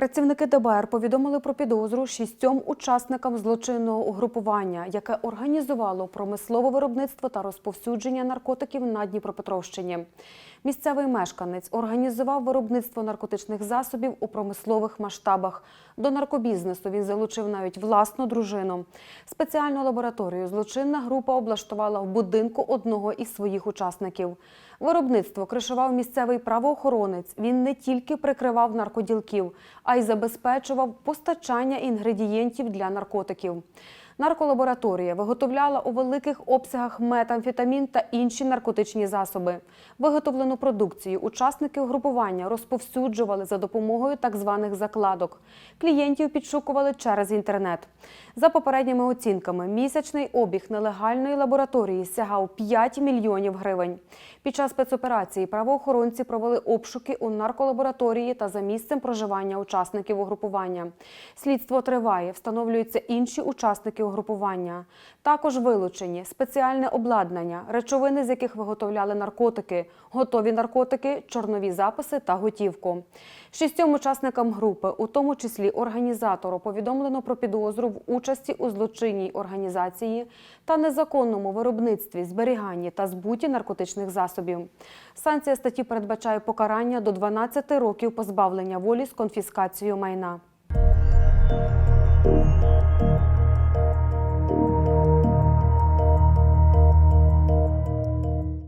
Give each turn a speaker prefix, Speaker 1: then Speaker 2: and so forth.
Speaker 1: Працівники ДБР повідомили про підозру шістьом учасникам злочинного угрупування, яке організувало промислове виробництво та розповсюдження наркотиків на Дніпропетровщині. Місцевий мешканець організував виробництво наркотичних засобів у промислових масштабах. До наркобізнесу він залучив навіть власну дружину. Спеціальну лабораторію злочинна група облаштувала в будинку одного із своїх учасників. Виробництво кришував місцевий правоохоронець. Він не тільки прикривав наркоділків, й забезпечував постачання інгредієнтів для наркотиків. Нарколабораторія виготовляла у великих обсягах метамфетамін та інші наркотичні засоби. Виготовлену продукцію учасники угрупування розповсюджували за допомогою так званих закладок. Клієнтів підшукували через інтернет. За попередніми оцінками, місячний обіг нелегальної лабораторії сягав 5 мільйонів гривень. Під час спецоперації правоохоронці провели обшуки у нарколабораторії та за місцем проживання учасників угрупування. Слідство триває, встановлюються інші учасники угрупування. Також вилучені спеціальне обладнання, речовини, з яких виготовляли наркотики, готові наркотики, чорнові записи та готівку. Шістьом учасникам групи, у тому числі організатору, повідомлено про підозру в участі у злочинній організації та незаконному виробництві, зберіганні та збуті наркотичних засобів. Санкція статті передбачає покарання до 12 років позбавлення волі з конфіскацією майна.